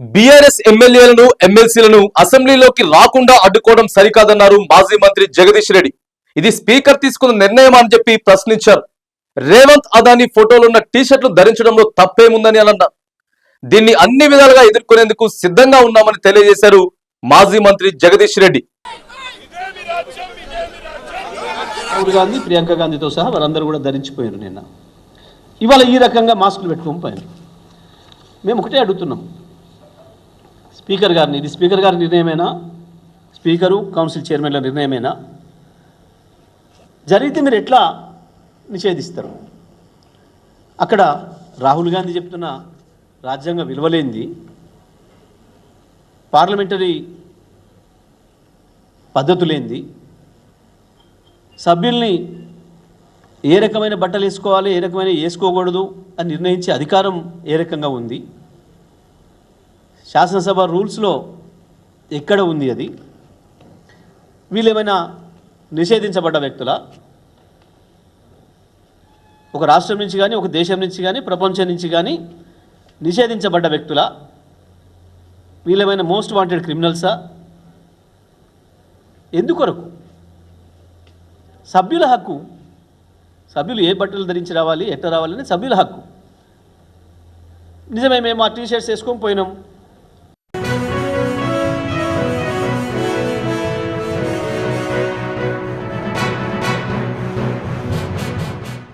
BRS ఎమ్మెల్యేలను ఎమ్మెల్సీలను అసెంబ్లీలోకి రాకుండా అడ్డుకోవడం సరికాదన్నారు మాజీ మంత్రి జగదీష్ రెడ్డి. ఇది స్పీకర్ తీసుకున్న నిర్ణయం అని చెప్పి ప్రశ్నించారు. రేవంత్ అదాని ఫోటోలున్న టీషర్ట్లు ధరించడంలో తప్పేముందని అన్నారు. దీన్ని అన్ని విధాలుగా ఎదుర్కొనేందుకు సిద్ధంగా ఉన్నామని తెలియజేశారు మాజీ మంత్రి జగదీష్ రెడ్డి. రాహుల్ గాంధీ ప్రియాంక గాంధీతో సహా వారందరూ కూడా ధరించిపోయారు నిన్న. ఇవాళ ఈ రకంగా మాస్కులు పెట్టుకొని పోయారు మేము ఒకటే అడుగుతున్నాం. స్పీకర్ గారిని ఇది స్పీకర్ గారి నిర్ణయమేనా? Speaker council చైర్మన్ల నిర్ణయమేనా? జరిగితే మీరు ఎట్లా నిషేధిస్తారు? అక్కడ రాహుల్ గాంధీ చెప్తున్న రాజ్యాంగ విలువలేంది. పార్లమెంటరీ పద్ధతులేంది. సభ్యుల్ని ఏ రకమైన బట్టలు వేసుకోవాలి ఏ రకమైన వేసుకోకూడదు అని నిర్ణయించే అధికారం ఏ రకంగా ఉంది? శాసనసభ రూల్స్లో ఎక్కడ ఉంది అది? వీళ్ళేమైనా నిషేధించబడ్డ వ్యక్తుల? ఒక రాష్ట్రం నుంచి కానీ ఒక దేశం నుంచి కానీ ప్రపంచం నుంచి కానీ నిషేధించబడ్డ వ్యక్తుల? వీళ్ళేమైనా మోస్ట్ వాంటెడ్ క్రిమినల్సా? ఎందుకొరకు? సభ్యుల హక్కు. సభ్యులు ఏ బట్టలు ధరించి రావాలి ఎట్లా రావాలని సభ్యుల హక్కు. నిజమే మేము ఆ టీ షర్ట్స్ వేసుకొని పోయినాం.